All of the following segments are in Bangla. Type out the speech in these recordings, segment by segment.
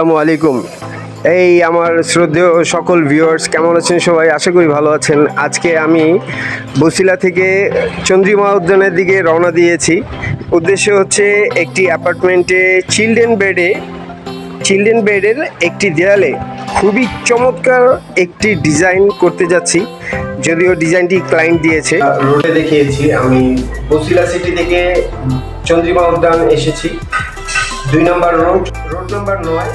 আসসালামু আলাইকুম। এই আমার শ্রদ্ধেয় সকল ভিউয়ার্স কেমন আছেন সবাই? আশা করি ভালো আছেন। আজকে আমি বসিলা থেকে চন্দ্রিমা উদ্যানের দিকে রওনা দিয়েছি। উদ্দেশ্য হচ্ছে একটি অ্যাপার্টমেন্টে চিলড্রেন বেডে চিলড্রেন বেডের একটি দেয়ালে খুবই চমৎকার একটি ডিজাইন করতে যাচ্ছি। যদিও ডিজাইনটি ক্লায়েন্ট দিয়েছে। রোডে দেখিয়েছি, আমি বসিলা সিটি থেকে চন্দ্রিমা উদ্যান এসেছি। দুই নম্বর রোড রোড নম্বর নয়,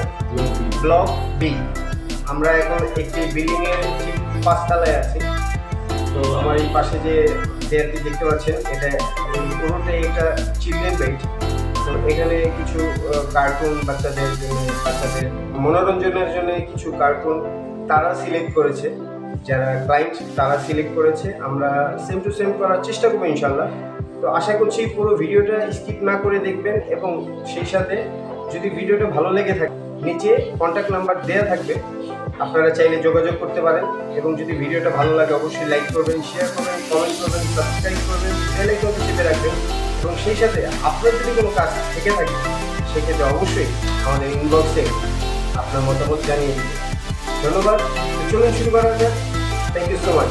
ব্লক বি আমরা এখন একটি বিল্ডিং এর পাঁচতলায় আছি। তো আমার এই পাশে যে দেয়ালটি দেখতে পাচ্ছেন, এটা পুরোটাই একটা চিলড্রেন বেড তো এখানে কিছু কার্টুন বাচ্চাদের জন্য, বাচ্চাদের মনোরঞ্জনের জন্য কিছু কার্টুন তারা সিলেক্ট করেছে। যারা ক্লায়েন্ট তারা সিলেক্ট করেছে। আমরা সেম টু সেম করার চেষ্টা করব ইনশাল্লাহ। তো আশা করছি পুরো ভিডিওটা স্কিপ না করে দেখবেন এবং সেই সাথে যদি ভিডিওটা ভালো লেগে থাকে, নিচে কন্ট্যাক্ট নাম্বার দেওয়া থাকবে, আপনারা চাইলে যোগাযোগ করতে পারেন এবং যদি ভিডিওটা ভালো লাগে অবশ্যই লাইক করবেন শেয়ার করবেন কমেন্ট করবেন সাবস্ক্রাইব করবেন বেল চেপে রাখবেন এবং সেই সাথে আপনার যদি কোনো কাজ থেকে থাকে, সেক্ষেত্রে অবশ্যই আমাদের ইনবক্সে আপনার মতামত জানিয়ে দিবেন। ধন্যবাদ। চলুন শুরু করা যাক। Thank you so much